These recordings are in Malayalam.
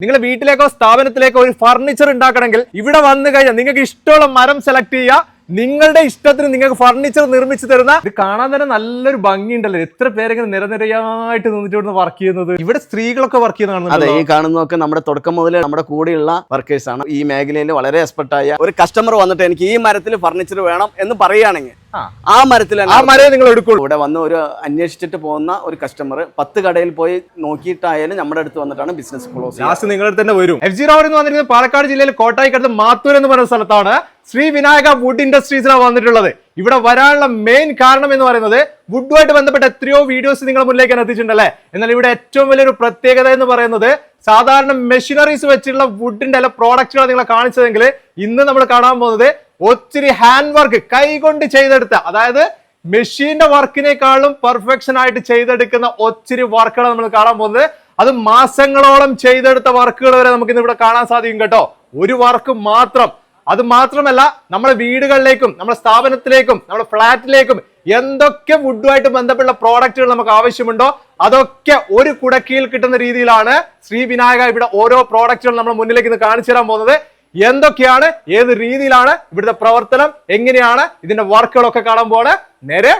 നിങ്ങളുടെ വീട്ടിലേക്കോ സ്ഥാപനത്തിലേക്കോ ഒരു ഫർണിച്ചർ ഉണ്ടാക്കണമെങ്കിൽ ഇവിടെ വന്നു കഴിഞ്ഞാൽ നിങ്ങൾക്ക് ഇഷ്ടമുള്ള മരം സെലക്ട് ചെയ്യുക. നിങ്ങളുടെ ഇഷ്ടത്തിന് നിങ്ങൾക്ക് ഫർണിച്ചർ നിർമ്മിച്ചു തരുന്ന ഇത് കാണാൻ തന്നെ നല്ലൊരു ഭംഗിയുണ്ടല്ലോ. എത്ര പേരെങ്കിലും നിരനിരയായിട്ട് നിന്നിട്ട് വർക്ക് ചെയ്യുന്നത്? ഇവിടെ സ്ത്രീകളൊക്കെ വർക്ക് ചെയ്യുന്നതാണ് അതെ ഈ കാണുന്നതൊക്കെ നമ്മുടെ തുടക്കം മുതൽ നമ്മുടെ കൂടെയുള്ള വർക്കേഴ്സ് ആണ്. ഈ മേഖലയിൽ വളരെ എക്സ്പെർട്ടായ ഒരു കസ്റ്റമർ വന്നിട്ട് എനിക്ക് ഈ മരത്തിൽ ഫർണിച്ചർ വേണം എന്ന് പറയുകയാണെങ്കിൽ ആ. മരത്തിൽ ആ മരം നിങ്ങൾ എടുക്കുള്ളൂ. ഇവിടെ വന്ന് ഒരു അന്വേഷിച്ചിട്ട് പോകുന്ന ഒരു കസ്റ്റമർ പത്ത് കടയിൽ പോയി നോക്കിയിട്ടായാലും നമ്മുടെ അടുത്ത് വന്നിട്ടാണ് ബിസിനസ് ക്ലോസ് ലാസ്റ്റ് നിങ്ങളുടെ തന്നെ വരും. എഫ് ജി റാവർ എന്ന് പറഞ്ഞിരുന്നത് പാലക്കാട് ജില്ലയിൽ കോട്ടായിക്കടുത്ത് മാത്തൂർ എന്ന് പറയുന്ന സ്ഥലത്താണ് ശ്രീ വിനായക വുഡ് ഇൻഡസ്ട്രീസിലാണ് വന്നിട്ടുള്ളത്. ഇവിടെ വരാനുള്ള മെയിൻ കാരണം എന്ന് പറയുന്നത് വുഡുമായിട്ട് ബന്ധപ്പെട്ട എത്രയോ വീഡിയോസ് നിങ്ങൾ മുന്നിലേക്ക് എത്തിച്ചിട്ടുണ്ടല്ലേ? എന്നാൽ ഇവിടെ ഏറ്റവും വലിയൊരു പ്രത്യേകത എന്ന് പറയുന്നത് സാധാരണ മെഷീനറീസ് വെച്ചിട്ടുള്ള വുഡിന്റെ അല്ല പ്രോഡക്റ്റുകൾ നിങ്ങളെ കാണിച്ചതെങ്കിൽ ഇന്ന് നമ്മൾ കാണാൻ പോകുന്നത് ഒത്തിരി ഹാൻഡ് വർക്ക് കൈകൊണ്ട് ചെയ്തെടുത്ത അതായത് മെഷീന്റെ വർക്കിനേക്കാളും പെർഫെക്ഷൻ ആയിട്ട് ചെയ്തെടുക്കുന്ന ഒത്തിരി വർക്കുകൾ നമ്മൾ കാണാൻ പോകുന്നത്. അത് മാസങ്ങളോളം ചെയ്തെടുത്ത വർക്കുകൾ വരെ നമുക്ക് ഇന്ന് ഇവിടെ കാണാൻ സാധിക്കും കേട്ടോ. ഒരു വർക്ക് മാത്രം. അത് മാത്രമല്ല നമ്മുടെ വീടുകളിലേക്കും നമ്മുടെ സ്ഥാപനത്തിലേക്കും നമ്മുടെ ഫ്ലാറ്റിലേക്കും എന്തൊക്കെ വുഡുമായിട്ട് ബന്ധപ്പെട്ട പ്രോഡക്റ്റുകൾ നമുക്ക് ആവശ്യമുണ്ടോ അതൊക്കെ ഒരു കുടക്കിയിൽ കിട്ടുന്ന രീതിയിലാണ് ശ്രീ വിനായക ഇവിടെ ഓരോ പ്രോഡക്റ്റുകൾ നമ്മൾ മുന്നിലേക്ക് ഇന്ന് കാണിച്ചു തരാൻ പോകുന്നത്. എന്തൊക്കെയാണ്? ഏത് രീതിയിലാണ് ഇവിടുത്തെ പ്രവർത്തനം? എങ്ങനെയാണ് ഇതിന്റെ വർക്കുകളൊക്കെ കാണാൻ പോണ്? നേരെ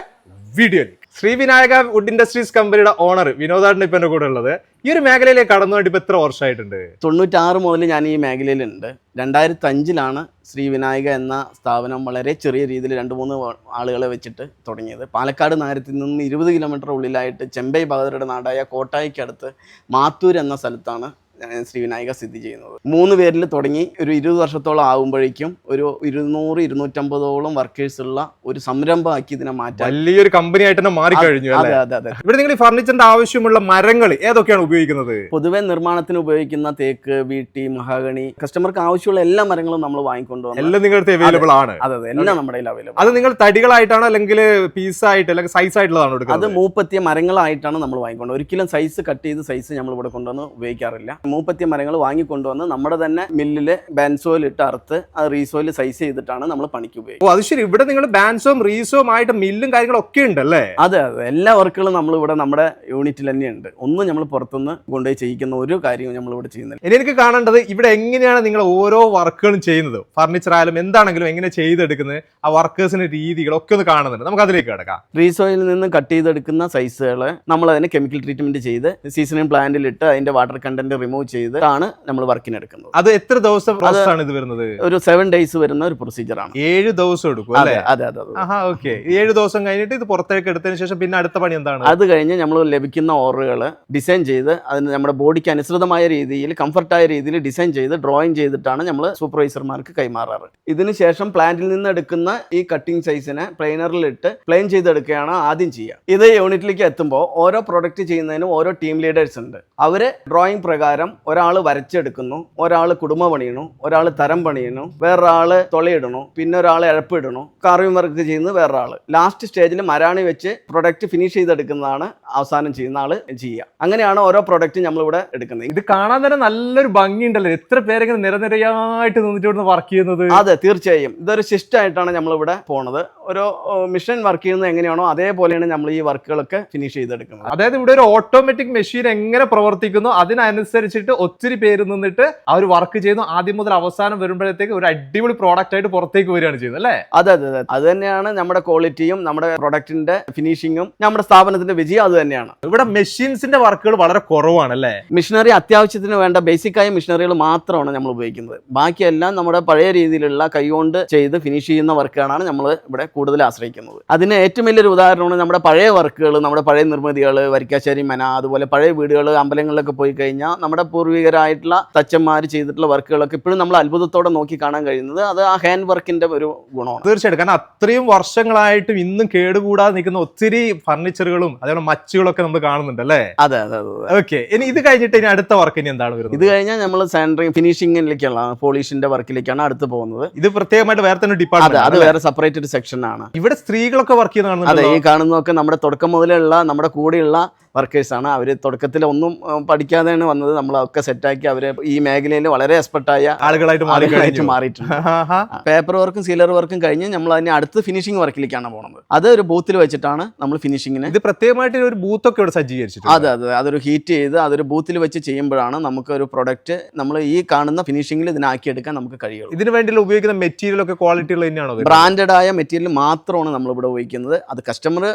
video Shri Vinayaka wood industries കമ്പനിയുടെ ഓണർ വിനോദാണ് ഇപ്പൊ എന്റെ കൂടെ ഉള്ളത്. ഈ ഒരു മേഖലയിലേക്ക് കടന്നുകൊണ്ട് ഇപ്പൊ എത്ര വർഷമായിട്ടുണ്ട്? തൊണ്ണൂറ്റാറ് മുതൽ ഞാൻ ഈ മേഖലയിലുണ്ട്. രണ്ടായിരത്തി അഞ്ചിലാണ് ശ്രീ വിനായക എന്ന സ്ഥാപനം വളരെ ചെറിയ രീതിയിൽ രണ്ട് മൂന്ന് ആളുകളെ വെച്ചിട്ട് തുടങ്ങിയത്. പാലക്കാട് നഗരത്തിൽ നിന്ന് ഇരുപത് കിലോമീറ്റർ ഉള്ളിലായിട്ട് ചെമ്പൈ ബഹദറുടെ നാടായ കോട്ടായിക്കടുത്ത് മാത്തൂർ എന്ന സ്ഥലത്താണ് ശ്രീ വിനായക സ്ഥിതി ചെയ്യുന്നത്. മൂന്ന് പേരിൽ തുടങ്ങി ഒരു ഇരുപത് വർഷത്തോളം ആകുമ്പോഴേക്കും ഒരു ഇരുന്നൂറ് ഇരുന്നൂറ്റമ്പതോളം വർക്കേഴ്സ് ഉള്ള ഒരു സംരംഭമാക്കി ഇതിനെ മാറ്റാൻ വലിയൊരു കമ്പനി ആയിട്ട് തന്നെ മാറിക്കഴിഞ്ഞു അതെ അല്ലേ? അതെ അതെ ഇവിടെ നിങ്ങൾ ഈ ഫർണിച്ചറിന്റെ ആവശ്യമുള്ള മരങ്ങൾ ഏതൊക്കെയാണ് ഉപയോഗിക്കുന്നത്? പൊതുവെ നിർമ്മാണത്തിന് ഉപയോഗിക്കുന്ന തേക്ക് വീട്ടി മഹാഗണി കസ്റ്റമർക്ക് ആവശ്യമുള്ള എല്ലാ മരങ്ങളും നമ്മൾ വാങ്ങിക്കൊണ്ട് വന്ന് എല്ലാം നിങ്ങളുടെ അവൈലബിൾ ആണ്. അതെ അതെ എല്ലാം നമ്മുടെ കയ്യിൽ അവൈലബിൾ അത് നിങ്ങൾ തടികളായിട്ടാണോ അല്ലെങ്കിൽ പീസ് ആയിട്ട് അല്ലെങ്കിൽ സൈസ് ആയിട്ടുള്ളതാണോ അത് മൂപ്പത്തിയ മരങ്ങളായിട്ടാണ് നമ്മൾ വാങ്ങിക്കൊണ്ട് ഒരിക്കലും സൈസ് കട്ട് ചെയ്ത് സൈസ് നമ്മൾ ഇവിടെ കൊണ്ടുവന്ന് ഉപയോഗിക്കാറില്ല. മൂപ്പത്തിയ മരങ്ങൾ വാങ്ങിക്കൊണ്ടുവന്ന് നമ്മുടെ തന്നെ മില്ലിൽ ബാൻസോയിൽ ഇട്ട് അറുത്ത് അത് റീസോയിൽ സൈസ് ചെയ്തിട്ടാണ് നമ്മൾ പണിക്ക് ഉപയോഗിക്കുന്നത്. ഓ അത് ശരി. ഇവിടെ നിങ്ങൾ ബാൻസോം റീസോം ആയിട്ട് മില്ലും കാര്യങ്ങളും ഒക്കെ ഉണ്ടല്ലേ? അതെ അതെ. എല്ലാ വർക്കുകളും നമ്മൾ ഇവിടെ നമ്മുടെ യൂണിറ്റിൽ തന്നെയുണ്ട് ഒന്നും നമ്മൾ പുറത്തുനിന്ന് കൊണ്ടുപോയി ചെയ്യിക്കുന്ന ഒരു കാര്യവും നമ്മൾ ഇവിടെ ചെയ്യുന്നില്ല. ഇനി എനിക്ക് കാണേണ്ടത് ഇവിടെ എങ്ങനെയാണ് നിങ്ങൾ ഓരോ വർക്കുകളും ചെയ്യുന്നത്? ഫർണിച്ചർ ആയാലും എന്താണെങ്കിലും എങ്ങനെ ചെയ്തെടുക്കുന്നത്? ആ വർക്കേഴ്സിന്റെ രീതികളൊക്കെ ഒന്ന് കാണുന്നുണ്ട്. നമുക്ക് അതിലേക്ക് കിടക്കാം. റീസോയിൽ നിന്ന് കട്ട് ചെയ്തെടുക്കുന്ന സൈസുകൾ നമ്മൾ അതിനെ കെമിക്കൽ ട്രീറ്റ്മെന്റ് ചെയ്ത് സീസണിങ് പ്ലാന്റിൽ ഇട്ട് അതിന്റെ വാട്ടർ കണ്ടന്റ് റിമൂവ് ചെയ്തിട്ടാണ് നമ്മൾ വർക്കിന് എടുക്കുന്നത് അത് എത്ര ദിവസം പ്രോസസ് ആണ് ഇത് വരുന്നത്? ഒരു സെവൻ ഡേയ്സ് വരുന്ന ഒരു പ്രൊസീജിയർ ആണ്. ഏഴ് ദിവസം എടുക്കും അതെ അല്ലേ അതെ അതെ ഓക്കെ. ഏഴ് ദിവസം കഴിഞ്ഞിട്ട് ഇത് പുറത്തേക്ക് എടുത്തതിന് ശേഷം പിന്നെ അടുത്ത പണി എന്താണ്? അത് കഴിഞ്ഞ് നമ്മൾ ലഭിക്കുന്ന ഓർഡറുകൾ ഡിസൈൻ ചെയ്ത് അതിന് നമ്മുടെ ബോഡിക്ക് അനുസൃതമായ രീതിയിൽ കംഫർട്ടായ രീതിയിൽ ഡിസൈൻ ചെയ്ത് ഡ്രോയിങ് ചെയ്തിട്ടാണ് നമ്മൾ സൂപ്പർവൈസർമാർക്ക് കൈമാറാറ്. ഇതിന് ശേഷം പ്ലാന്റിൽ നിന്ന് എടുക്കുന്ന ഈ കട്ടിംഗ് സൈസിനെ പ്ലെയിനറിൽ ഇട്ട് പ്ലെയിൻ ചെയ്തെടുക്കുകയാണ് ആദ്യം ചെയ്യുക. ഇത് യൂണിറ്റിലേക്ക് എത്തുമ്പോൾ ഓരോ പ്രൊഡക്റ്റ് ചെയ്യുന്നതിനും ഓരോ ടീം ലീഡേഴ്സ് ഉണ്ട്. അവർ ഡ്രോയിങ് പ്രകാരം ഒരാൾ വരച്ചെടുക്കുന്നു ഒരാൾ കുടുംബ പണിയണു ഒരാൾ തരം പണിയണു വേറൊരാൾ തുളയിടണു പിന്നെ ഒരാൾ ഇഴപ്പിടണു കാർവിംഗ് വർക്ക് ചെയ്യുന്നത് വേറൊരാൾ ലാസ്റ്റ് സ്റ്റേജിൽ മരാണി വെച്ച് പ്രൊഡക്റ്റ് ഫിനിഷ് ചെയ്തെടുക്കുന്നതാണ് അവസാനം ചെയ്യുന്ന ആൾ ചെയ്യുക. അങ്ങനെയാണ് ഓരോ പ്രൊഡക്റ്റ് നമ്മളിവിടെ എടുക്കുന്നത്. ഇത് കാണാൻ തന്നെ നല്ലൊരു ഭംഗിയുണ്ടല്ലോ. എത്ര പേരെങ്കിലും നിരനിരയായിട്ട് നിന്നിട്ട് ഇവിടുന്ന് വർക്ക് ചെയ്യുന്നത്? അതെ തീർച്ചയായും. ഇതൊരു ആയിട്ടാണ് നമ്മളിവിടെ പോണത്. ഒരു മിഷൻ വർക്ക് ചെയ്യുന്നത് എങ്ങനെയാണോ അതേപോലെയാണ് നമ്മൾ ഈ വർക്കുകളൊക്കെ ഫിനിഷ് ചെയ്തെടുക്കുന്നത്. അതായത് ഇവിടെ ഒരു ഓട്ടോമാറ്റിക് മെഷീൻ എങ്ങനെ പ്രവർത്തിക്കുന്നു അതിനനുസരിച്ചിട്ട് ഒത്തിരി പേര് നിന്നിട്ട് ആ ഒരു വർക്ക് ചെയ്യുന്നു. ആദ്യം മുതൽ അവസാനം വരുമ്പോഴത്തേക്ക് ഒരു അടിപൊളി പ്രോഡക്റ്റ് ആയിട്ട് പുറത്തേക്ക് വരികയാണ് ചെയ്യുന്നത് അല്ലേ? അതെ അതെ അതെ. അത് തന്നെയാണ് നമ്മുടെ ക്വാളിറ്റിയും നമ്മുടെ പ്രൊഡക്റ്റിന്റെ ഫിനിഷിങ്ങും നമ്മുടെ സ്ഥാപനത്തിന്റെ വിജയം അത് തന്നെയാണ്. ഇവിടെ മെഷീൻസിന്റെ വർക്കുകൾ വളരെ കുറവാണ് അല്ലേ? മിഷനറി അത്യാവശ്യത്തിന് വേണ്ട ബേസിക് ആയ മിഷനറികൾ മാത്രമാണ് നമ്മൾ ഉപയോഗിക്കുന്നത്. ബാക്കിയെല്ലാം നമ്മുടെ പഴയ രീതിയിലുള്ള കൈകൊണ്ട് ചെയ്ത് ഫിനിഷ് ചെയ്യുന്ന വർക്കുകളാണ് നമ്മൾ ഇവിടെ കൂടുതൽ ആശ്രയിക്കുന്നത്. അതിന് ഏറ്റവും വലിയൊരു ഉദാഹരണമാണ് നമ്മുടെ പഴയ വർക്കുകൾ നമ്മുടെ പഴയ നിർമ്മിതികൾ വരിക്കാശ്ശേരി മന അതുപോലെ പഴയ വീടുകൾ അമ്പലങ്ങളിലൊക്കെ പോയി കഴിഞ്ഞാൽ നമ്മുടെ പൂർവികരായിട്ടുള്ള തച്ചന്മാർ ചെയ്തിട്ടുള്ള വർക്കുകളൊക്കെ ഇപ്പോഴും നമ്മൾ അത്ഭുതത്തോടെ നോക്കി കാണാൻ കഴിയുന്നത്. അത് ആ ഹാൻഡ് വർക്കിന്റെ ഒരു ഗുണമാണ്. തീർച്ചയായിട്ടും. കാരണം അത്രയും വർഷങ്ങളായിട്ടും ഇന്നും കേടുകൂടാതെ നിൽക്കുന്ന ഒത്തിരി ഫർണിച്ചറുകളും അതേപോലെ മച്ചുകളൊക്കെ നമ്മൾ കാണുന്നുണ്ട് അല്ലേ? അതെ അതെ. ഓക്കെ. ഇനി ഇത് കഴിഞ്ഞിട്ട് ഇനി അടുത്ത വർക്ക് ഇനി എന്താണ് വരുന്നത്? ഇത് കഴിഞ്ഞാൽ നമ്മൾ സാൻഡറിങ് ഫിനിഷിങ്ങിലേക്കുള്ള പോളിഷിന്റെ വർക്കിലേക്കാണ് അടുത്ത് പോകുന്നത്. ഇത് പ്രത്യേകമായിട്ട് വേറെ തന്നെ ഡിപ്പാർട്ട്മെന്റ് അത് വേറെ സെപ്പറേറ്റ് ഒരു സെക്ഷൻ ആണ്. ഇവിടെ സ്ത്രീകളൊക്കെ വർക്ക് അതെ ഈ കാണുന്നതൊക്കെ നമ്മുടെ തുടക്കം മുതലുള്ള നമ്മുടെ കൂടെയുള്ള വർക്കേഴ്സാണ് ആണ്. അവർ തുടക്കത്തിൽ ഒന്നും പഠിക്കാതെയാണ് വന്നത്. നമ്മൾ നമ്മളൊക്കെ സെറ്റാക്കി അവർ ഈ മേഖലയിൽ വളരെ എക്സ്പെർട്ടായ ആളുകളായിട്ട് ആളുകളായിട്ട്. മാറിയിട്ടുണ്ട്. പേപ്പർ വർക്കും സീലർ വർക്കും കഴിഞ്ഞ് നമ്മൾ അതിന് അടുത്ത് ഫിനിഷിംഗ് വർക്കിലേക്കാണ് പോകുന്നത് അത് ഒരു ബൂത്തിൽ വെച്ചിട്ടാണ് നമ്മൾ ഫിനിഷിങ്ങിന് ഇത് പ്രത്യേകമായിട്ട് ഒരു ബൂത്ത് ഒക്കെ ഇവിടെ സജ്ജീകരിച്ചിട്ടുണ്ട്. അതെ അതെ അതൊരു ഹീറ്റ് ചെയ്ത് അതൊരു ബൂത്തിൽ വെച്ച് ചെയ്യുമ്പോഴാണ് നമുക്ക് ഒരു പ്രൊഡക്റ്റ് നമ്മൾ ഈ കാണുന്ന ഫിനിഷിംഗിൽ ഇതിനാക്കിയെടുക്കാൻ നമുക്ക് കഴിയുള്ളൂ. ഇതിന് വേണ്ടിയുള്ള ഉപയോഗിക്കുന്ന മെറ്റീരിയൽ ഒക്കെ ക്വാളിറ്റി ഉള്ള തന്നെയാണോ ബ്രാൻഡഡ് ആയ മെറ്റീരിയൽ മാത്രമാണ് നമ്മൾ ഇവിടെ ഉപയോഗിക്കുന്നത്. അത് കസ്റ്റമർ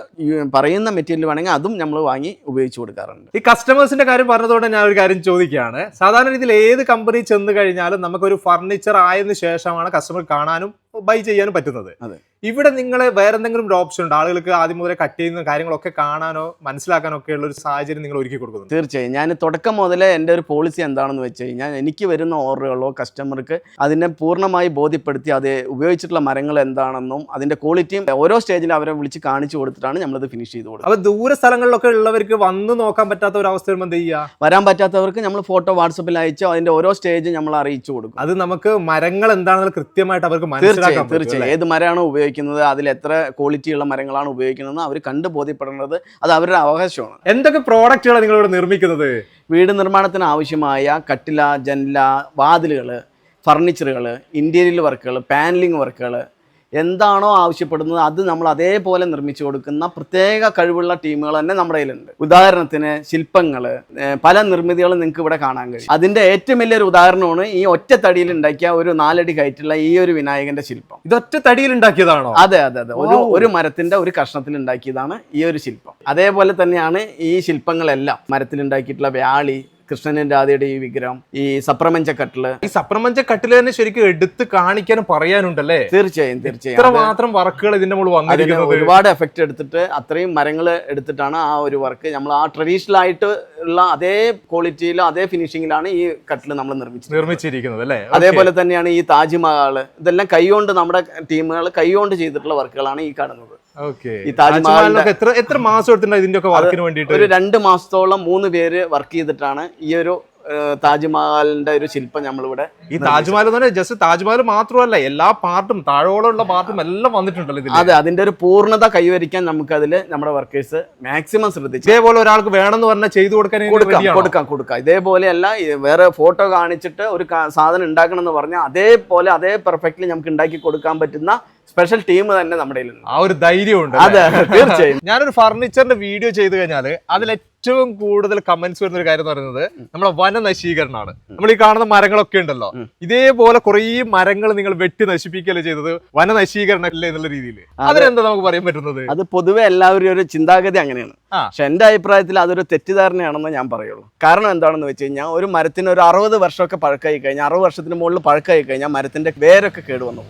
പറയുന്ന മെറ്റീരിയൽ വേണമെങ്കിൽ അതും നമ്മൾ വാങ്ങി ഉപയോഗിച്ച് കൊടുക്കാറുണ്ട്. ഈ കസ്റ്റമേഴ്സിന്റെ കാര്യം പറഞ്ഞതുകൊണ്ട് ഞാൻ ഒരു കാര്യം ചോദിക്കുകയാണ് സാധാരണ രീതിയിൽ ഏത് കമ്പനി ചെന്ന് കഴിഞ്ഞാലും നമുക്കൊരു ഫർണിച്ചർ ആയതിനു ശേഷമാണ് കസ്റ്റമർ കാണാനും ബൈ ചെയ്യാനും പറ്റുന്നത്. ഇവിടെ നിങ്ങൾ വേറെ എന്തെങ്കിലും ഒരു ഓപ്ഷൻ ഉണ്ട്? ആളുകൾക്ക് ആദ്യം മുതലേ കട്ട് ചെയ്യുന്ന കാര്യങ്ങളൊക്കെ കാണാനോ മനസ്സിലാക്കാനോ ഒക്കെ ഉള്ള ഒരു സാഹചര്യം നിങ്ങൾ ഒരുക്കി കൊടുക്കുന്നു. തീർച്ചയായും. ഞാൻ തുടക്കം മുതലേ എന്റെ ഒരു പോളിസി എന്താണെന്ന് വെച്ച് കഴിഞ്ഞാൽ എനിക്ക് വരുന്ന ഓർഡറുകളോ കസ്റ്റമർക്ക് അതിനെ പൂർണമായി ബോധ്യപ്പെടുത്തി അത് ഉപയോഗിച്ചിട്ടുള്ള മരങ്ങൾ എന്താണെന്നും അതിന്റെ ക്വാളിറ്റിയും ഓരോ സ്റ്റേജിൽ അവരെ വിളിച്ച് കാണിച്ചു കൊടുത്തിട്ടാണ് നമ്മളത് ഫിനിഷ് ചെയ്ത് കൊടുക്കുന്നത്. അപ്പോൾ ദൂര സ്ഥലങ്ങളിലൊക്കെ ഉള്ളവർക്ക് വന്ന് നോക്കാൻ പറ്റാത്ത ഒരു അവസ്ഥ വരുമ്പോൾ എന്ത് ചെയ്യുക വരാൻ പറ്റാത്തവർക്ക് നമ്മൾ ഫോട്ടോ വാട്സപ്പിൽ അയച്ചോ അതിന്റെ ഓരോ സ്റ്റേജും നമ്മൾ അറിയിച്ചു കൊടുക്കും. അത് നമുക്ക് മരങ്ങൾ എന്താണെന്ന് കൃത്യമായിട്ട് അവർക്ക് മനസ്സിലാക്കാം തീർച്ചയായും. തീർച്ചയായും ഏത് മരമാണോ ഉപയോഗിക്കുന്നത് അതിൽ എത്ര ക്വാളിറ്റിയുള്ള മരങ്ങളാണ് ഉപയോഗിക്കുന്നതെന്ന് അവർ കണ്ട് ബോധ്യപ്പെടേണ്ടത് അത് അവരുടെ അവകാശമാണ്. എന്തൊക്കെ പ്രോഡക്റ്റുകളാണ് നിങ്ങൾ ഇവിടെ നിർമ്മിക്കുന്നത്? വീട് നിർമ്മാണത്തിന് ആവശ്യമായ കട്ടില ജനല വാതിലുകൾ ഫർണിച്ചറുകൾ ഇന്റീരിയൽ വർക്കുകൾ പാനലിംഗ് വർക്കുകൾ എന്താണോ ആവശ്യപ്പെടുന്നത് അത് നമ്മൾ അതേപോലെ നിർമ്മിച്ചു കൊടുക്കുന്ന പ്രത്യേക കഴിവുള്ള ടീമുകൾ തന്നെ നമ്മുടെ കയ്യിലുണ്ട്. ഉദാഹരണത്തിന് ശില്പങ്ങൾ പല നിർമ്മിതികളും നിങ്ങൾക്ക് ഇവിടെ കാണാൻ കഴിയും. അതിന്റെ ഏറ്റവും വലിയൊരു ഉദാഹരണമാണ് ഈ ഒറ്റ തടിയിൽ ഉണ്ടാക്കിയ ഒരു നാലടി കയറ്റുള്ള ഈ ഒരു വിനായകന്റെ ശില്പം. ഇതൊറ്റ തടിയിൽ ഉണ്ടാക്കിയതാണോ? അതെ അതെ അതെ. ഒരു ഒരു മരത്തിന്റെ ഒരു കഷ്ണത്തിൽ ഉണ്ടാക്കിയതാണ് ഈ ഒരു ശില്പം. അതേപോലെ തന്നെയാണ് ഈ ശില്പങ്ങളെല്ലാം. മരത്തിൽ ഉണ്ടാക്കിയിട്ടുള്ള വ്യാളി കൃഷ്ണനും രാധയുടെ ഈ വിഗ്രഹം ഈ സപ്രമഞ്ച കട്ടിൽ. ഈ സപ്രമഞ്ച കട്ടിൽ തന്നെ ശരിക്കും എടുത്ത് കാണിക്കാനും പറയാനുണ്ടല്ലേ? തീർച്ചയായും തീർച്ചയായും. ഇത്ര മാത്രം വർക്കുകൾ ഇതിന്റെ മുകളിൽ വന്നിരിക്കുന്നത്. ഒരുപാട് എഫക്റ്റ് എടുത്തിട്ട് അത്രയും മരങ്ങൾ എടുത്തിട്ടാണ് ആ ഒരു വർക്ക് നമ്മൾ ആ ട്രഡീഷണൽ ആയിട്ട് ഉള്ള അതേ ക്വാളിറ്റിയിലും അതേ ഫിനിഷിങ്ങിലാണ് ഈ കട്ടിൽ നമ്മൾ നിർമ്മിച്ചത് നിർമ്മിച്ചിരിക്കുന്നത് അല്ലേ? അതേപോലെ തന്നെയാണ് ഈ താജ്മഹൽ ഇതെല്ലാം കൈകൊണ്ട് നമ്മുടെ ടീമുകൾ കൈകൊണ്ട് ചെയ്തിട്ടുള്ള വർക്കുകളാണ് ഈ കാണുന്നത്. ഈ താജ്മഹലിന്റെ- താജ്മഹലിനൊക്കെ എത്ര എത്ര മാസം എടുത്തിട്ടുണ്ട് ഇതിന്റെ ഒക്കെ വർക്കിന് വേണ്ടിയിട്ട്? ഒരു രണ്ട് മാസത്തോളം മൂന്ന് പേര് വർക്ക് ചെയ്തിട്ടാണ് ഈ ഒരു താജ്മഹലിന്റെ ഒരു ശില്പം നമ്മളിവിടെ ഈ താജ്മഹൽ എന്ന് പറഞ്ഞാൽ ജസ്റ്റ് താജ്മഹൽ മാത്രമല്ല എല്ലാ പാർട്ടും താഴോളമുള്ള പാർട്ടും എല്ലാം വന്നിട്ടുണ്ടല്ലോ അതെ അതിന്റെ ഒരു പൂർണത കൈവരിക്കാൻ നമുക്ക് അതിൽ നമ്മുടെ വർക്കേഴ്സ് മാക്സിമം ശ്രദ്ധിച്ചു ഇതേപോലെ ഒരാൾക്ക് വേണമെന്ന് പറഞ്ഞാൽ ചെയ്തു കൊടുക്കാൻ കൊടുക്കാം കൊടുക്കാം കൊടുക്കാം. ഇതേപോലെയല്ല വേറെ ഫോട്ടോ കാണിച്ചിട്ട് ഒരു സാധനം ഉണ്ടാക്കണം എന്ന് പറഞ്ഞാൽ അതേപോലെ അതേ പെർഫെക്റ്റ്ലി നമുക്ക് ഉണ്ടാക്കി കൊടുക്കാൻ പറ്റുന്ന സ്പെഷ്യൽ ടീം തന്നെ നമ്മുടെ ആ ഒരു ധൈര്യമുണ്ട് അതെ തീർച്ചയായും. ഞാനൊരു ഫർണിച്ചറിന്റെ വീഡിയോ ചെയ്തു കഴിഞ്ഞാൽ അതിൽ ഏറ്റവും കൂടുതൽ കമന്റ്സ് വരുന്ന ഒരു കാര്യം എന്ന് പറയുന്നത് നമ്മുടെ വന നശീകരണമാണ് നമ്മൾ ഈ കാണുന്ന മരങ്ങളൊക്കെ ഉണ്ടല്ലോ ഇതേപോലെ കുറേ മരങ്ങൾ നിങ്ങൾ വെട്ടി നശിപ്പിക്കല്ലേ ചെയ്തത്? വന നശീകരണം അല്ലേ എന്നുള്ള രീതിയിൽ അതിനെന്താ നമുക്ക് പറയാൻ പറ്റുന്നത്? അത് പൊതുവെ എല്ലാവരും ഒരു ചിന്താഗതി അങ്ങനെയാണ്. പക്ഷെ എന്റെ അഭിപ്രായത്തിൽ അതൊരു തെറ്റിദ്ധാരണയാണെന്ന് ഞാൻ പറയുള്ളൂ. കാരണം എന്താണെന്ന് വെച്ച് കഴിഞ്ഞാൽ ഒരു മരത്തിന് ഒരു അറുപത് വർഷമൊക്കെ പഴക്കായി കഴിഞ്ഞാൽ അറുപത് വർഷത്തിന് മുകളിൽ പഴക്കായി കഴിഞ്ഞാൽ മരത്തിന്റെ വേരൊക്കെ കേടുവന്നു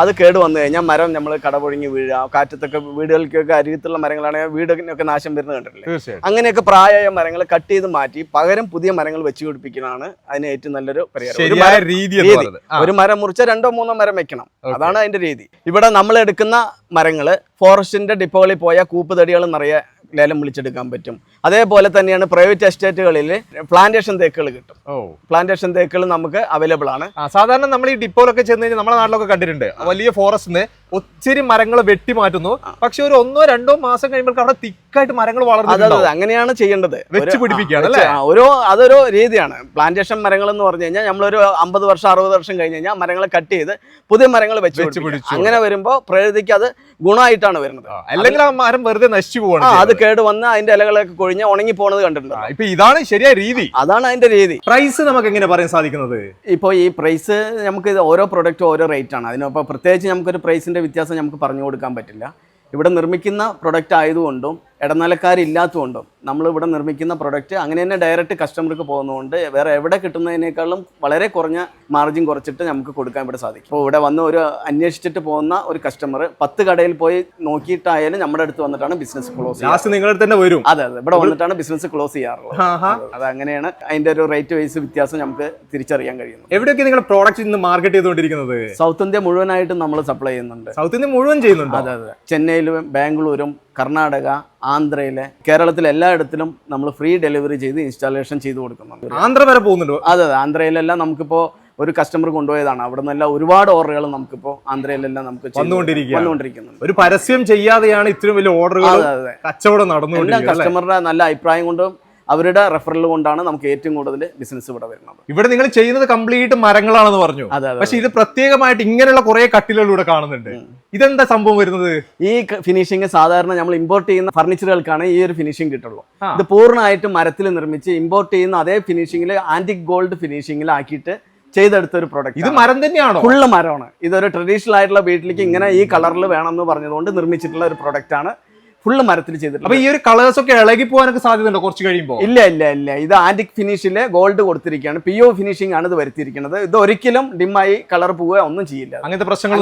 അത് കേട് വന്നു കഴിഞ്ഞാൽ മരം നമ്മൾ കടപൊഴിഞ്ഞ് വീഴുക കാറ്റത്തൊക്കെ വീടുകൾക്കൊക്കെ അരികത്തുള്ള മരങ്ങളാണെങ്കിൽ വീടിനൊക്കെ നാശം വരുന്നത് കണ്ടിട്ടില്ലേ? അങ്ങനെയൊക്കെ പ്രായമായ മരങ്ങൾ കട്ട് ചെയ്ത് മാറ്റി പകരം പുതിയ മരങ്ങൾ വെച്ച് പിടിപ്പിക്കുന്നതാണ് അതിന് ഏറ്റവും നല്ലൊരു പരിഹാരം. രീതി ഒരു മരം മുറിച്ച രണ്ടോ മൂന്നോ മരം വെക്കണം. അതാണ് അതിന്റെ രീതി. ഇവിടെ നമ്മൾ എടുക്കുന്ന മരങ്ങൾ ഫോറസ്റ്റിന്റെ ഡിപ്പോകളിൽ പോയാൽ കൂപ്പ് തടികൾ നിറയെ ലേലം വിളിച്ചെടുക്കാൻ പറ്റും. അതേപോലെ തന്നെയാണ് പ്രൈവറ്റ് എസ്റ്റേറ്റുകളിൽ പ്ലാന്റേഷൻ തേക്കുകൾ കിട്ടും. ഓ. പ്ലാന്റേഷൻ തേക്കുകൾ നമുക്ക് അവൈലബിൾ ആണ്. സാധാരണ നമ്മൾ ഈ ഡിപ്പോയിലൊക്കെ ചെന്ന് കഴിഞ്ഞാൽ നമ്മുടെ നാട്ടിലൊക്കെ കണ്ടിട്ടുണ്ട്. വലിയ ഫോറസ്റ്റിന് ഒത്തിരി മരങ്ങൾ വെട്ടി മാറ്റുന്നു. പക്ഷെ ഒരു ഒന്നോ രണ്ടോ മാസം കഴിയുമ്പോൾ അവിടെ തിക്കായിട്ട് മരങ്ങൾ വളർന്നു അങ്ങനെയാണ് ചെയ്യേണ്ടത്. വെച്ച് പിടിപ്പിക്കുകയാണ് ഓരോ അതൊരു രീതിയാണ്. പ്ലാന്റേഷൻ മരങ്ങൾ എന്ന് പറഞ്ഞു കഴിഞ്ഞാൽ നമ്മളൊരു അമ്പത് വർഷം അറുപത് വർഷം കഴിഞ്ഞ് കഴിഞ്ഞാൽ മരങ്ങൾ കട്ട് ചെയ്ത് പുതിയ മരങ്ങൾ വെച്ച് വെച്ച് പിടിച്ചു. അങ്ങനെ വരുമ്പോൾ പ്രകൃതിക്ക് അത് ഗുണമായിട്ടാണ് വരുന്നത്. അല്ലെങ്കിൽ ആ മരം വെറുതെ നശിച്ചു പോകണം അത് കേട് വന്ന് അതിന്റെ ഇലകളൊക്കെ കൊഴിഞ്ഞ് ഉണങ്ങി പോണത് കണ്ടിട്ടുണ്ട്. ഇപ്പൊ ഇതാണ് ശരിയായ രീതി. അതാണ് അതിന്റെ രീതി. പ്രൈസ് നമുക്ക് എങ്ങനെ പറയാൻ സാധിക്കുന്നത്? ഇപ്പോൾ ഈ പ്രൈസ് നമുക്ക് ഓരോ പ്രൊഡക്റ്റും ഓരോ റേറ്റ് ആണ്. അതിനൊപ്പം പ്രത്യേകിച്ച് നമുക്കൊരു പ്രൈസിന്റെ വ്യത്യാസം നമുക്ക് പറഞ്ഞു കൊടുക്കാൻ പറ്റില്ല. ഇവിടെ നിർമ്മിക്കുന്ന പ്രൊഡക്റ്റ് ആയതുകൊണ്ടും ഇടനിലക്കാരില്ലാത്തതുകൊണ്ടും നമ്മൾ ഇവിടെ നിർമ്മിക്കുന്ന പ്രൊഡക്റ്റ് അങ്ങനെ തന്നെ ഡയറക്റ്റ് കസ്റ്റമർക്ക് പോകുന്നതുകൊണ്ട് വേറെ എവിടെ കിട്ടുന്നതിനേക്കാളും വളരെ കുറഞ്ഞ മാർജിൻ കുറച്ചിട്ട് നമുക്ക് കൊടുക്കാൻ ഇവിടെ സാധിക്കും. ഇപ്പോൾ ഇവിടെ വന്ന് ഒരു അന്വേഷിച്ചിട്ട് പോകുന്ന ഒരു കസ്റ്റമർ പത്ത് കടയിൽ പോയി നോക്കിയിട്ടായാലും നമ്മുടെ അടുത്ത് വന്നിട്ടാണ് ബിസിനസ് ക്ലോസ് ചെയ്യുന്നത് ലാസ്റ്റ് നിങ്ങളുടെ തന്നെ വരും. അതെ അതെ. ഇവിടെ വന്നിട്ടാണ് ബിസിനസ് ക്ലോസ് ചെയ്യാറുള്ളത്. അത് അങ്ങനെയാണ് അതിന്റെ ഒരു റേറ്റ് വൈസ് വ്യത്യാസം നമുക്ക് തിരിച്ചറിയാൻ കഴിയുന്നത്. എവിടെയൊക്കെ നിങ്ങൾ പ്രോഡക്റ്റ് ഇന്ന് മാർക്കറ്റ് ചെയ്തുകൊണ്ടിരിക്കുന്നത്? സൗത്ത് ഇന്ത്യ മുഴുവനായിട്ടും നമ്മൾ സപ്ലൈ ചെയ്യുന്നുണ്ട്. സൗത്ത് ഇന്ത്യ മുഴുവൻ ചെയ്യുന്നുണ്ട്? അതെ അതെ. ചെന്നൈയിലും ബാംഗ്ലൂരും കർണാടക ആന്ധ്രയിലെ കേരളത്തിലെ എല്ലായിടത്തിലും നമ്മൾ ഫ്രീ ഡെലിവറി ചെയ്ത് ഇൻസ്റ്റാളേഷൻ ചെയ്ത് കൊടുക്കുന്നുണ്ട്. ആന്ധ്ര വരെ പോകുന്നുണ്ടോ. അതെ അതെ. ആന്ധ്രയിലെല്ലാം നമുക്കിപ്പോൾ ഒരു കസ്റ്റമർ കൊണ്ടുപോയതാണ്. അവിടെ നിന്നെല്ലാം ഒരുപാട് ഓർഡറുകൾ നമുക്കിപ്പോൾ ആന്ധ്രയിലെല്ലാം നമുക്ക്. വന്നുകൊണ്ടിരിക്കുന്നുണ്ട്. ഒരു പരസ്യം ചെയ്യാതെയാണ് ഇത്രയും വലിയ ഓർഡറുകൾ കച്ചവടം നടന്നു? കസ്റ്റമറുടെ നല്ല അഭിപ്രായം കൊണ്ടും അവരുടെ റെഫറൽ കൊണ്ടാണ് നമുക്ക് ഏറ്റവും കൂടുതൽ ബിസിനസ് ഇവിടെ വരുന്നത്. ഇവിടെ നിങ്ങൾ ചെയ്യുന്നത് കംപ്ലീറ്റ് മരങ്ങളാണെന്ന് പറഞ്ഞു. പക്ഷെ ഇത് പ്രത്യേകമായിട്ട് ഇങ്ങനെയുള്ള കുറെ കട്ടിലുകളിലൂടെ കാണുന്നുണ്ട്. ഇതെന്താ സംഭവം വരുന്നത്? ഈ ഫിനിഷിംഗ് സാധാരണ നമ്മൾ ഇമ്പോർട്ട് ചെയ്യുന്ന ഫർണിച്ചറുകൾക്കാണ് ഈ ഒരു ഫിനിഷിംഗ് കിട്ടുള്ളൂ. ഇത് പൂർണമായിട്ടും മരത്തിൽ നിർമ്മിച്ച് ഇമ്പോർട്ട് ചെയ്യുന്ന അതേ ഫിനിഷിംഗിൽ ആന്റിക് ഗോൾഡ് ഫിനിഷിംഗിൽ ആക്കിയിട്ട് ചെയ്തെടുത്ത ഒരു പ്രോഡക്റ്റ് ഇത് മരം തന്നെയാണോ? ഫുള്ള് മരമാണ്. ഇതൊരു ട്രഡീഷണൽ ആയിട്ടുള്ള വീട്ടിലേക്ക് ഇങ്ങനെ ഈ കളറിൽ വേണമെന്ന് പറഞ്ഞതുകൊണ്ട് നിർമ്മിച്ചിട്ടുള്ള ഒരു പ്രോഡക്റ്റ് ആണ്. ഫുള്ള് മരത്തിൽ ചെയ്തിട്ടുണ്ട്. അപ്പൊ ഈ ഒരു കളേഴ്സ് ഒക്കെ ഇളകി പോകാനൊക്കെ സാധ്യതയുണ്ടോ കുറച്ച് കഴിയുമ്പോൾ ഇല്ല ഇല്ല ഇല്ല. ഇത് ആന്റിക് ഫിനിഷിൽ ഗോൾഡ് കൊടുത്തിരിക്കുകയാണ്. പി ഒ ഫിനിഷിംഗ് ആണ് ഇത് വരുത്തിയിരിക്കുന്നത്. ഇത് ഒരിക്കലും ഡിമ്മായി കളർ പോവുക ഒന്നും ചെയ്യില്ല. അങ്ങനത്തെ പ്രശ്നങ്ങൾ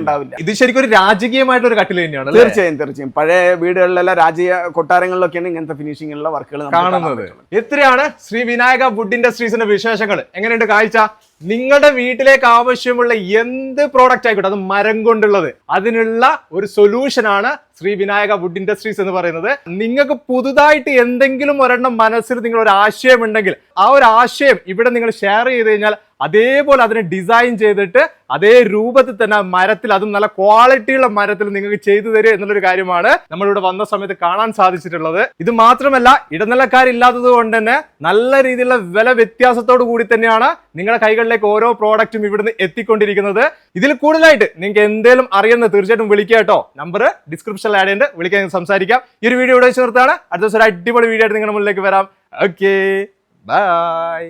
ഉണ്ടാവില്ല. ഇത് ശരിക്കും ഒരു രാജകീയമായിട്ട് ഒരു കട്ടിൽ തന്നെയാണ്? തീർച്ചയായും തീർച്ചയായും. പഴയ വീടുകളിലെല്ലാം രാജ്യ കൊട്ടാരങ്ങളിലൊക്കെയാണ് ഇങ്ങനത്തെ ഫിനിഷിംഗുള്ള വർക്കുകൾ കാണുന്നത്. ഇത്രയാണ് ശ്രീ വിനായക വുഡ് ഇൻഡസ്ട്രീസിന്റെ വിശേഷങ്ങൾ എങ്ങനെയുണ്ട് കാഴ്ച? നിങ്ങളുടെ വീട്ടിലേക്ക് ആവശ്യമുള്ള എന്ത് പ്രോഡക്റ്റ് ആയിക്കോട്ടെ അത് മരം കൊണ്ടുള്ളത്. അതിനുള്ള ഒരു സൊല്യൂഷൻ ആണ് ശ്രീ വിനായക വുഡ് ഇൻഡസ്ട്രീസ് എന്ന് പറയുന്നത്. നിങ്ങൾക്ക് പുതുതായിട്ട് എന്തെങ്കിലും ഒരെണ്ണം മനസ്സിൽ നിങ്ങൾ ഒരു ആശയം ഉണ്ടെങ്കിൽ ആ ഒരു ആശയം ഇവിടെ നിങ്ങൾ ഷെയർ ചെയ്ത് കഴിഞ്ഞാൽ അതേപോലെ അതിനെ ഡിസൈൻ ചെയ്തിട്ട് അതേ രൂപത്തിൽ തന്നെ മരത്തിൽ അതും നല്ല ക്വാളിറ്റിയുള്ള മരത്തിൽ നിങ്ങൾക്ക് ചെയ്തു തരിക എന്നുള്ളൊരു കാര്യമാണ് നമ്മളിവിടെ വന്ന സമയത്ത് കാണാൻ സാധിച്ചിട്ടുള്ളത്. ഇത് മാത്രമല്ല ഇടനിലക്കാരില്ലാത്തത് കൊണ്ട് തന്നെ നല്ല രീതിയിലുള്ള വില വ്യത്യാസത്തോടു കൂടി തന്നെയാണ് നിങ്ങളുടെ കൈകളിലേക്ക് ഓരോ പ്രോഡക്റ്റും ഇവിടുന്ന് എത്തിക്കൊണ്ടിരിക്കുന്നത്. ഇതിൽ കൂടുതലായിട്ട് നിങ്ങൾക്ക് എന്തെങ്കിലും അറിയുന്നത് തീർച്ചയായിട്ടും വിളിക്കുക കേട്ടോ. നമ്പർ ഡിസ്ക്രിപ്ഷനിൽ ആഡ് ചെയ്ത് വിളിക്കാൻ സംസാരിക്കാം. ഈ ഒരു വീഡിയോ ഇവിടെ വെച്ച് നിർത്താണ് അടുത്ത ദിവസം ഒരു അടിപൊളി വീഡിയോ ആയിട്ട് നിങ്ങളുടെ മുന്നിലേക്ക് വരാം. Okay bye